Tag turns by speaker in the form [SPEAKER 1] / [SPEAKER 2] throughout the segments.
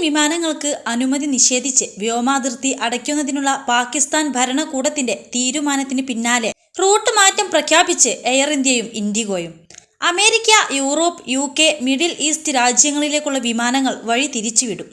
[SPEAKER 1] വിമാനങ്ങൾക്ക് അനുമതി നിഷേധിച്ച് വ്യോമാതിർത്തി അടയ്ക്കുന്നതിനുള്ള പാകിസ്ഥാൻ ഭരണകൂടത്തിന്റെ തീരുമാനത്തിന് പിന്നാലെ റൂട്ട് മാറ്റം പ്രഖ്യാപിച്ച് എയർ ഇന്ത്യയും ഇൻഡിഗോയും. America Europe U K middle east രാജ്യങ്ങളിലേക്കുള്ള വിമാനങ്ങൾ വഴി തിരിച്ചുവിടും.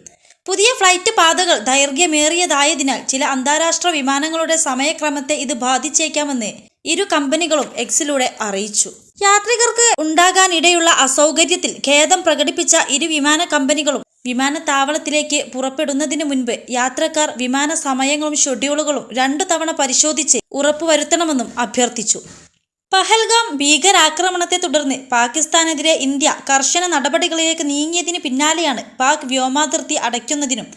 [SPEAKER 1] പുതിയ ഫ്ലൈറ്റ് പാതകൾ ദൈർഘ്യമേറിയതായതിനാൽ ചില അന്താരാഷ്ട്ര വിമാനങ്ങളുടെ സമയക്രമത്തെ ഇത് ബാധിച്ചേക്കാമെന്ന് ഇരു കമ്പനികളും എക്സിലൂടെ അറിയിച്ചു. യാത്രികർക്ക് ഉണ്ടാകാനിടയുള്ള അസൗകര്യത്തിൽ ഖേദം പ്രകടിപ്പിച്ച ഇരു വിമാന കമ്പനികളും വിമാനത്താവളത്തിലേക്ക് പുറപ്പെടുന്നതിന് മുൻപ് യാത്രക്കാർ വിമാന സമയങ്ങളും ഷെഡ്യൂളുകളും രണ്ടു തവണ പരിശോധിച്ച് ഉറപ്പുവരുത്തണമെന്നും അഭ്യർത്ഥിച്ചു. പഹൽഗാം ഭീകരാക്രമണത്തെ തുടർന്ന് പാകിസ്ഥാനെതിരെ ഇന്ത്യ കർശന നടപടികളിലേക്ക് നീങ്ങിയതിന് പിന്നാലെയാണ് പാക് വ്യോമാതിർത്തി അടയ്ക്കുന്നതിനും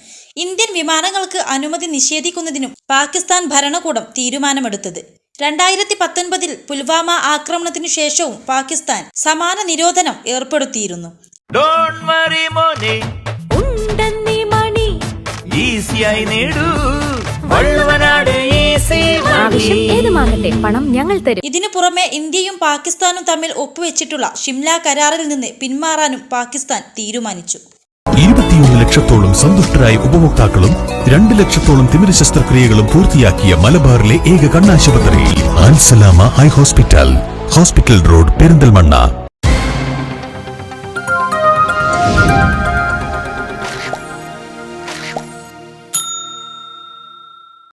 [SPEAKER 1] ഇന്ത്യൻ വിമാനങ്ങൾക്ക് അനുമതി നിഷേധിക്കുന്നതിനും പാകിസ്ഥാൻ ഭരണകൂടം തീരുമാനമെടുത്തത്. രണ്ടായിരത്തി പത്തൊൻപതിൽ പുൽവാമ ആക്രമണത്തിനു ശേഷവും പാകിസ്ഥാൻ സമാന നിരോധനം ഏർപ്പെടുത്തിയിരുന്നു.
[SPEAKER 2] ഈസിയായി നേടൂ. വള്ളുവനാട് ഈസി
[SPEAKER 3] ആവശ്യം ഏതുമാകട്ടെ പണം ഞങ്ങൾ തരും.
[SPEAKER 1] ഇതിനു പുറമെ ഇന്ത്യയും പാകിസ്ഥാനും തമ്മിൽ ഒപ്പുവെച്ചിട്ടുള്ള ഷിംല കരാറിൽ നിന്ന് പിന്മാറാനും പാകിസ്ഥാൻ തീരുമാനിച്ചു.
[SPEAKER 4] ഇരുപത്തിയൊന്ന് ലക്ഷത്തോളം സന്തുഷ്ടരായ ഉപഭോക്താക്കളും രണ്ട് ലക്ഷത്തോളം തിമിര ശസ്ത്രക്രിയകളും പൂർത്തിയാക്കിയ മലബാറിലെ ഏക കണ്ണാശുപത്രി ആൻസലാമ high hospital. Hospital road Perinthalmanna.